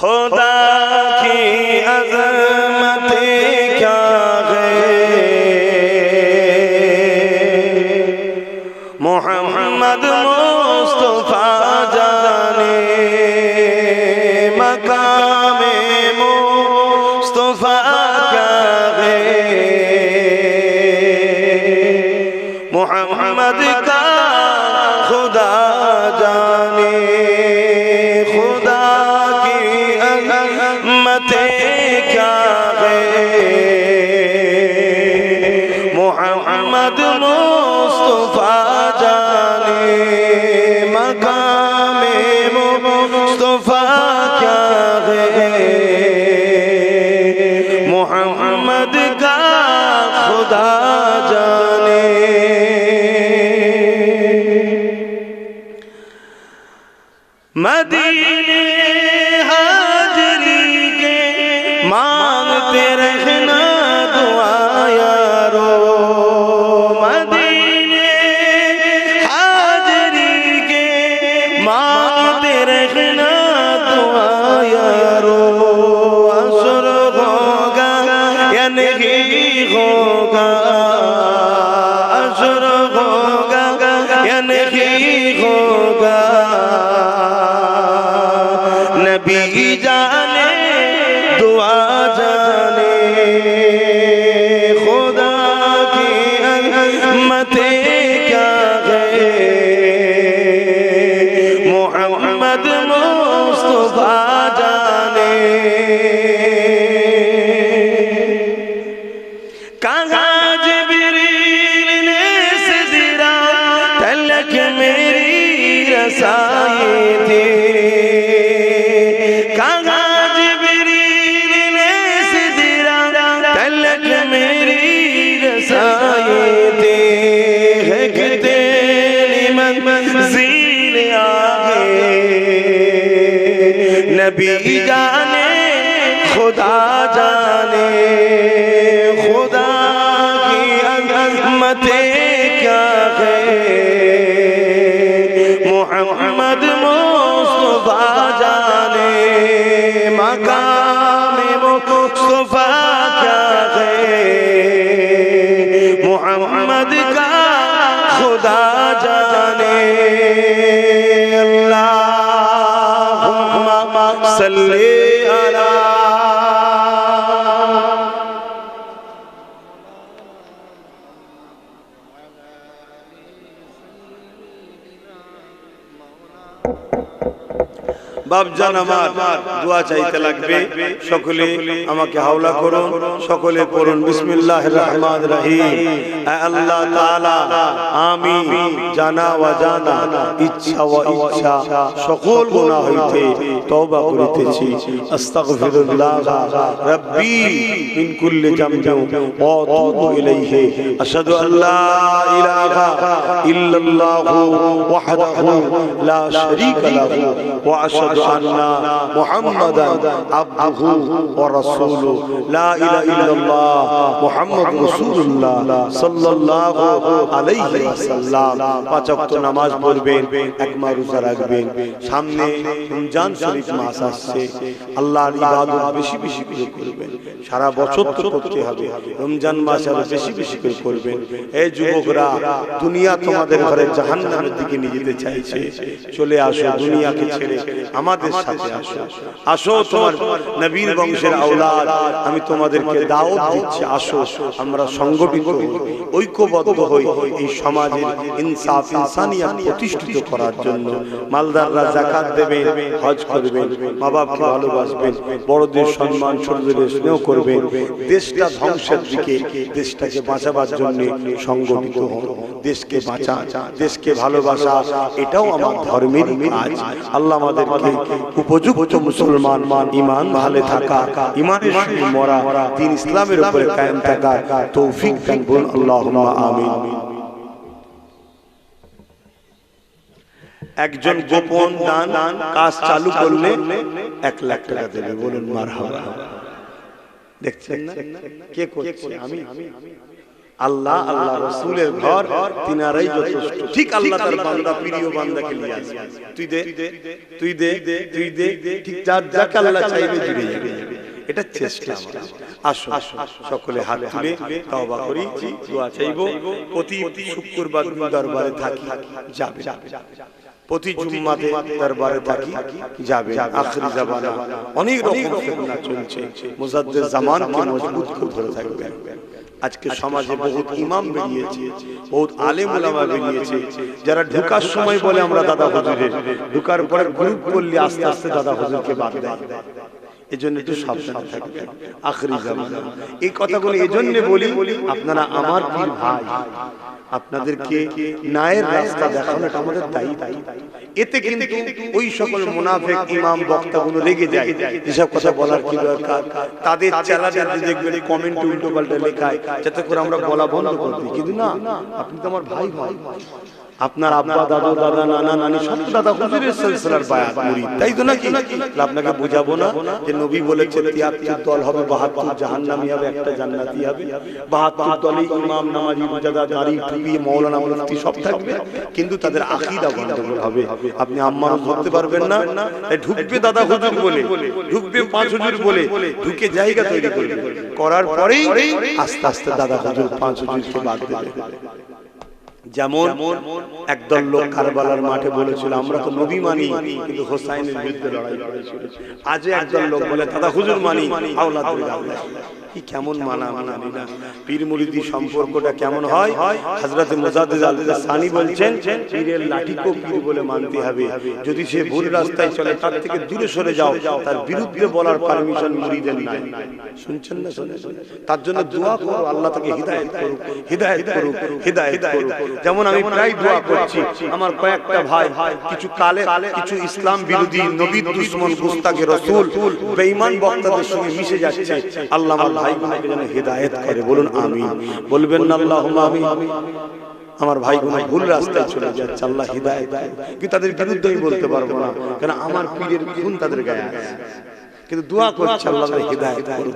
خدا کی عظمت کیا ہے محمد مصطفیٰ جانے مقام مصطفیٰ کیا ہے۔ محمد کا خدا جانے दुआ जाने खुदा की मत क्या है मोहम्मद मुस्तफा जाने कहाँ जबरील ने सिदरा तलक मेरी रसाई थी खुदा जाने खुदा की अजमत क्या है मोहम्मद मुस्तफा जाने मकाम मुस्तफा क्या है मोहम्मद का खुदा जाने अल्लाह सल्ले বাপজান আমার, দোয়া চাইতে লাগবে। সকলে আমাকে হাওলা করুন সকলে পড়ুন বিসমিল্লাহ রহমান রহিম। আল্লাহ তাআলা আমি জানা ওয়া জানা, ইচ্ছা ওয়া ইচ্ছা, সকল গুনাহ হইতে তওবা করিতেছি। আস্তাগফিরুল্লাহ, রব্বি, মিন কুল্লি জামবিন, ওয়া আতুবু ইলাইহি। আশহাদু আল্লা ইলাহা ইল্লাল্লাহু ওয়াহদাহু লা শারীকা লাহু ওয়া আশহাদু নামাজ পড়বেন, এক রাখবেন। সামনে রমজান শরীফ মাস আসছে। বেশি বেশি করে করবেন। সারা বছর তো করতে হবে। রমজান মাস আরও বেশি বেশি করে করবেন। এই যুবকরা, দুনিয়া তোমাদের ঘরে জাহান্নামের দিকে নিয়ে যেতে চাইছে। চলে আসো দুনিয়াকে ছেড়ে। আমাদের সাথে আসো। আসো। তোমার নবীর বংশের আওলাদ। আমি তোমাদেরকে দাওয়াত দিচ্ছি। আসো আমরা সংগঠিত হই ঐক্যবদ্ধ হই এই সমাজের ইনসাফ ইনসানিয়াত প্রতিষ্ঠিত করার জন্য মালদাররা জাকাত দেবেন হজ করবেন মা বাপকে ভালোবাসবেন বড়দের সম্মান ছোটদের স্নেহ করবেন দেশটা ধ্বংসের দিকে দেশটাকে বাঁচাবার জন্য সংগঠিত হন দেশকে বাঁচা দেশকে ভালোবাসা এটাও আমার ধর্মের কাজ। আল্লাহ আমাদেরকে উপযুক্ত মুসলমান ইমান ভালো থাকা ইমানের সঙ্গে মরা দিন ইসলামের উপরে কায়েম থাকা তৌফিক দান করুন আল্লাহুম্মা আমিন। একজন গোপন দান কাজ চালু করলে এক লাখ টাকা দেবে। বলুন মার দেখছেন কে করছে? আমি। আল্লাহ আল্লাহ রসুলের ঘর তিনারাই যথেষ্ট। ঠিক আল্লাহ তার বান্দা, প্রিয় বান্দাকে নিয়ে আসবে। তুই দে তুই দে তুই দে, ঠিক যার যাকে আল্লাহ চাইবে জুড়ে যাবে। এটা চেষ্টা আসো আসো সকলে হাত তুলে তওবা করি, দোয়া চাইব। প্রতি শুক্রবার দরবারে থাকি, যাবে। প্রতি জুম্মাতে দরবারে থাকি যাবে। আখরি জামানা। অনেক রকম ফিতনা চলছে। মুজাদ্দিদ জামানকে মজবুত করে ধরে থাকবে আজকে সমাজে বহুত ইমাম বেরিয়েছে। বহুত আলেম ওলামা বেরিয়েছে। যারা ঢুকার সময় বলে আমরা দাদা হুজুরের। ঢুকার পরে গ্রুপ করলে আস্তে আস্তে দাদা হুজুরকে বাদ দেয়। এই জন্য একটু সাবধান থাকবেন। আখরি জামানা। এই কথাগুলো এই জন্য বলি আপনারা আমার পীর ভাই। আপনাদেরকে ন্যায়ের রাস্তা দেখানো এটা আমাদের দায়িত্ব এতে কিন্তু ওই সকল মুনাফেক ইমাম বক্তাগুলো রেগে যায়। এসব কথা বলার কি দরকার? তাদের চ্যানেলে দেখবেন কমেন্ট উল্টো পাল্টা লেখায় যাতে করে আমরা বলা বন্ধ করে দিই। কিন্তু না আপনি তো আমার ভাই ভাই আপনার আব্বা, দাদু, দাদা, নানা, নানি সব দাদা হুজুরের সিলসিলার বায়াত মুরিদ তাই তো নাকি? আপনাকে বোঝাবো না যে নবী বলেছে, তিয়াত্তর দল হবে, বাহাত্তর জাহান্নামী হবে, একটা জান্নাতি হবে। বাহাত্তর দলে ইমাম, নামাজি মুজাদা দাড়ি, টুপি মৌলানা মুফতি সব থাকবে, কিন্তু তাদের আকীদা গন্ডগোল হবে। আপনি আম্মার ধরতে পারবেন না। ঢুকবে দাদা হুজুর বলে, ঢুকবে পাঁচ হুজুর বলে, ঢুকে জায়গা তৈরি করবে। করার পরেই আস্তে আস্তে দাদা হুজুর পাঁচ হুজুরকে বাদ দেবে। যেমন একদল লোক কারবালার মাঠে বলেছিল আমরা তো নবী মানি কিন্তু হোসাইনের বিরুদ্ধে লড়াই করেছিল। আজ একদল লোক বলে দাদা হুজুর মানি আল্লাহ কি কেমন মানা না পীর মুরিদি সম্পর্কটা কেমন হয়? হযরত মুজাদ্দিদ সানি বলছেন পীরের লাঠিকেও পীর বলে মানতে হবে। যদি সে ভুল রাস্তায় চলে তার থেকে দূরে সরে যাও। তার বিরুদ্ধে বলার পারমিশন মুরিদের নাই। শুনছেন না শুনছেন তার জন্য দোয়া করো আল্লাহ তাকে হিদায়াত করুক হিদায়াত করুক হিদায়াত করুক যেমন আমি প্রায় দোয়া করছি। আমার কয়েকটা ভাই কিছু কালে কিছু ইসলাম বিরোধী নবী দুশ্মন গুস্তাকে রসুল বেঈমান বক্তাদের সঙ্গে মিশে যাচ্ছে। আল্লাহ আমার ভাইগুলোকে যেন হেদায়েত করে। বলুন আমি বলবেন না আল্লাহ আমি আমার ভাইগুলো ভুল রাস্তায় চলে যাচ্ছে। আল্লাহ হিদায়েত। কিন্তু তাদের বিরুদ্ধে আমি বলতে পারব না। কারণ আমার পীরের খুন তাদের গায়ে আছে। কিন্তু দোয়া করছে আল্লাহ হিদায়াত করুন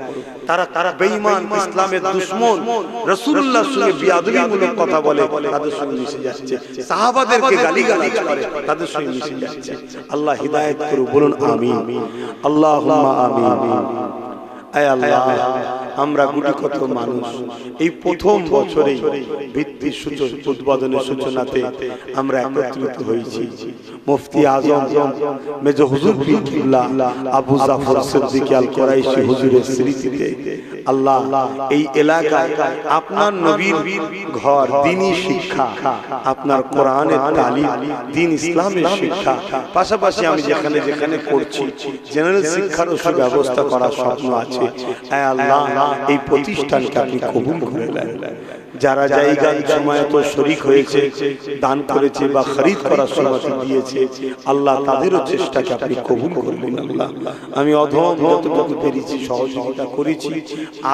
তারা তারা বেঈমান ইসলামের দুশমন রাসূলুল্লাহর সঙ্গে বিয়াদবিমূলক কথা বলে তাদের সঙ্গে মিশে যাচ্ছে। সাহাবাদেরকে গালিগালাজ করে তাদের সঙ্গে মিশে যাচ্ছে। আল্লাহ হিদায়াত করুন বলুন আমিন। আল্লাহুম্মা আমিন। আয় আল্লাহ। আমরা গুটি কত মানুষ। এই প্রথম বছরেই সূচনা উদ্বোধনের সূচনাতে আমরা একত্রিত হয়েছি। মুফতি আজম, মেজ হুজুর পীর আবু জাফর সিদ্দিক আল কোরাইশি হুজুরের স্মৃতিতে আল্লাহ এই এলাকায় আপনার নবীর ঘর দিনই শিক্ষা, আপনার কোরআনের তালিম, দিন ইসলামের শিক্ষা। পাশাপাশি আমি যেখানে যেখানে করছি জেনারেল শিক্ষারও সুব্যবস্থা করার স্বপ্ন আছে। আল্লাহ এই প্রতিষ্ঠানকে আপনি কবুল করে নেন। যারা জায়গা সময় তো শরিক হয়েছে দান করেছে বা খরিদ করার সময় দিয়েছে আল্লাহ তাদেরও চেষ্টাকে আপনি কবুল করবেন। আল্লাহ আমি অধম যতটুকু পেরেছি সহযোগিতা করেছি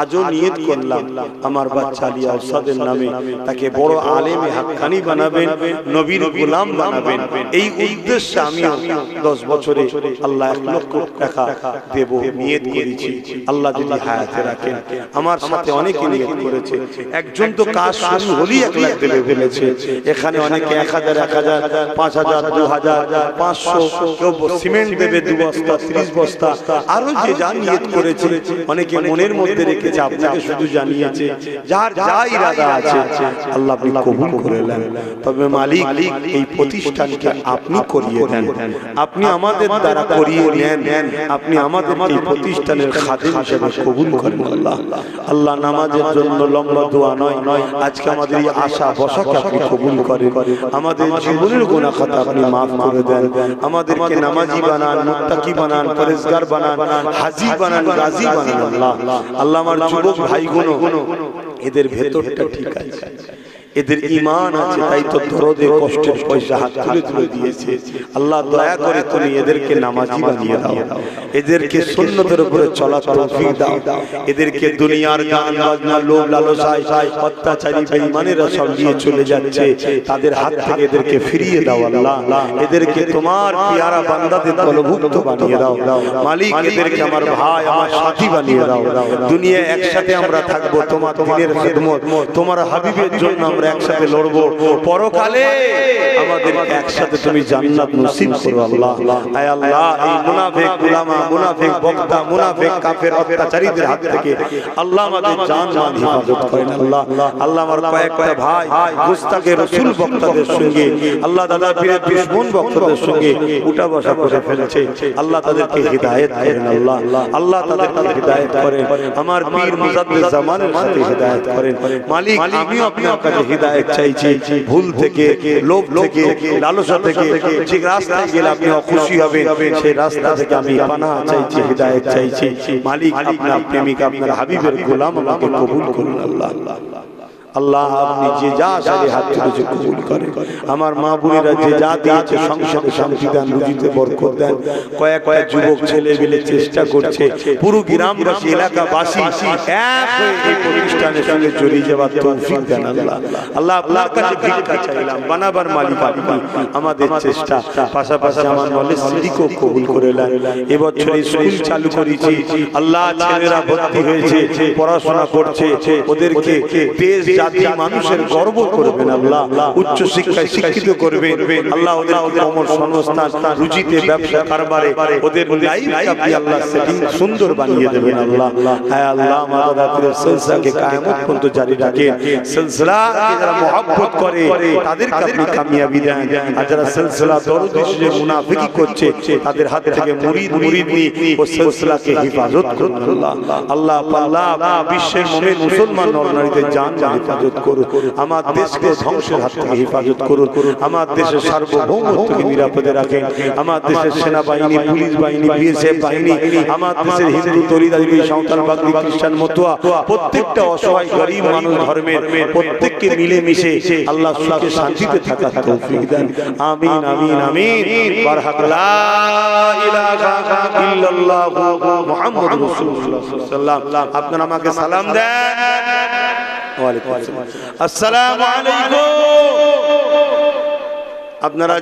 আজও নিয়ত করলাম আমার বাচ্চা আলী আউসাদের নামে তাকে বড় আলেমে হাক্কানি বানাবেন নবীর গোলাম বানাবেন। এই উদ্দেশ্যে আমিও দশ বছরে আল্লাহ এক লক্ষ টাকা দেব নিয়ত করেছি। আল্লাহ যদি হায়াতে রাখেন। আমার সাথে অনেকে নিয়ত করেছে একজন তো আরও যে যা নিয়ত করেছে, অনেকে মনের মধ্যে রেখেছে, আপনাকে শুধু জানিয়েছে। যার যা ইরাদা আছে, আল্লাহ আপনি কবুল করে নেন। তবে মালিক, এই প্রতিষ্ঠানকে আপনি করিয়ে দেন। আপনি আমাদের দ্বারা করিয়ে নেন। আপনি আমাদের এই প্রতিষ্ঠানের খাদিম হিসেবে কবুল করেন আল্লাহ। আল্লাহ নামাজের জন্য লম্বা দোয়া নয় নয় আজকে আমাদের এই আশা বসাকে আপনি কবুল করেন। আমাদের জীবনের গোনা খাতা আপনি মাফ করে দেন। আমাদেরকে নামাজি বানান মুত্তাকি বানান বানান হাজি বানান গাজী বানান। আল্লাহ আল্লাহ আমার যুবক ভাইগুলো এদের ভেতরটা ঠিক আছে। এদের ইমান আছে তাই তো দরদে কষ্টের পয়সা হাত তুলে তুলে দিয়েছে। আল্লাহ দয়া করে তুমি এদেরকে নামাজি বানিয়ে দাও। এদেরকে সুন্নতের উপরে চলা তৌফিক দাও। এদেরকে দুনিয়ার গান বাজনা লোভ লালসায় অত্যাচারী বেঈমানেরা সব নিয়ে চলে যাচ্ছে। তাদের হাত থেকে এদেরকে ফিরিয়ে দাও আল্লাহ। এদেরকে তোমার পিয়ারা বান্দাদের দলভুক্ত বানিয়ে দাও। মালিক এদেরকে আমার ভাই আমার সাথী বানিয়ে দাও। দুনিয়া একসাথে আমরা থাকব তোমার খেদমত তোমার হাবিবের জন্য আমরা একসাথে লড়বো। পরকালে আমাদের একসাথে তুমি জান্নাত নসিব করো আল্লাহ। আয় আল্লাহ এই মুনাফিক গুলামা মুনাফিক বক্তা মুনাফিক কাফের অত্যাচারীদের হাত থেকে। আল্লাহ আমাদের জান মান হেফাজত করেন আল্লাহ। আল্লাহ আমার কয়েকটা ভাই গুস্তাকে রসুল বক্তাদের সঙ্গে। আল্লাহ দাদা পীরের দুশ্মন বক্তাদের সঙ্গে উঠা বসা করে ফেলেছে। আল্লাহ তাদেরকে হিদায়েত করেন আল্লাহ। আল্লাহ। তাদেরকে হিদায়েত করেন। আমার পীর মুজাদ্দিদ জামানের সাথে হিদায়েত করেন। মালিক আমিও আপনার কাছে হিদায়েত চাইছি, ভুল থেকে, লোভ থেকে, লালসা থেকে যে রাস্তায় গেলে আপনি খুশি হবেন, সেই রাস্তা থেকে আমি পানা চাইছি হেদায়ত চাইছি। মালিক আপনার প্রেমিক, আপনার হাবিবের গোলাম আমাকে কবুল করুন আল্লাহ আল্লাহ। আপনি যে যা সারে হাত তুলেছে কবুল করেন। আমার মা বোনেরা যে যা দিয়েছে সংসারে শান্তি দেন রুজিতে বরকত দেন। কয়েকটা যুবক ছেলে মিলে চেষ্টা করছে। পুরো গ্রামবাসী এলাকাবাসী এক হয়ে এই প্রতিষ্ঠানের সঙ্গে জড়িয়ে যাওয়ার তৌফিক দেন আল্লাহ। আল্লাহ। আপনার কাছে ভিক্ষা চাইলাম বানাবার মালিক আপনি। আমাদের চেষ্টা। পাশাপাশি আমার নলেজ সিদ্দিকও কবুল করে নেন। এবছর স্কুল চালু করেছি। আল্লাহ ছেলেরা ভর্তি হয়েছে। পড়াশোনা করছে ওদেরকে দেশ জাতি মানুষের গর্ব করবেন আল্লাহ। উচ্চ শিক্ষায় শিক্ষিত করবেন। আল্লাহ ওদের ওদের অমর সংস্থান ব্যবসা কারবারে ওদের লাইফ আপনি আল্লাহ সেটিং সুন্দর বানিয়ে দেবেন আল্লাহ। হ্যাঁ আল্লাহ আমাদের রাতের সিলসিলাকে কায়ামত পর্যন্ত জারি রাখেন সিলসিলাকে যারা মহব্বত করে তাদেরকে আপনি কামিয়াবি দেন। আর যারা সিলসিলা দরদ হিসেবে মুনাফিকি করছে তাদের হাত থেকে মুরিদ মুরিদ নিয়ে ও সিলসিলাকে হেফাজত করুন আল্লাহ। আল্লাহ। আল্লাহ বিশ্বের মনে মুসলমান নরনারীদের জান জান হেফাজত করুন। আমার দেশকে ধ্বংসের হাত থেকে হেফাজত করুন। আমার দেশের সার্বভৌমত্বকে নিরাপদে রাখেন। আমার দেশের সেনাবাহিনী পুলিশ বাহিনী বিএসএফ বাহিনী আমার দেশের হিন্দু দলিদারি সাঁওতাল বাগরি খ্রিস্টান মতুয়া প্রত্যেকটা অসহায় গরিব মানুষ ধর্মের প্রত্যেককে মিলে মিশে আল্লাহ সুখে শান্তিতে থাকার তৌফিক দেন। আমিন আমিন আমিন বারহাক লা ইলাহা ইল্লাল্লাহু মুহাম্মাদুর রাসূলুল্লাহ সাল্লাল্লাহু আলাইহি ওয়াসাল্লাম। আপনারা আমাকে সালাম দেন। আসসালামু আলাইকুম। আপনারা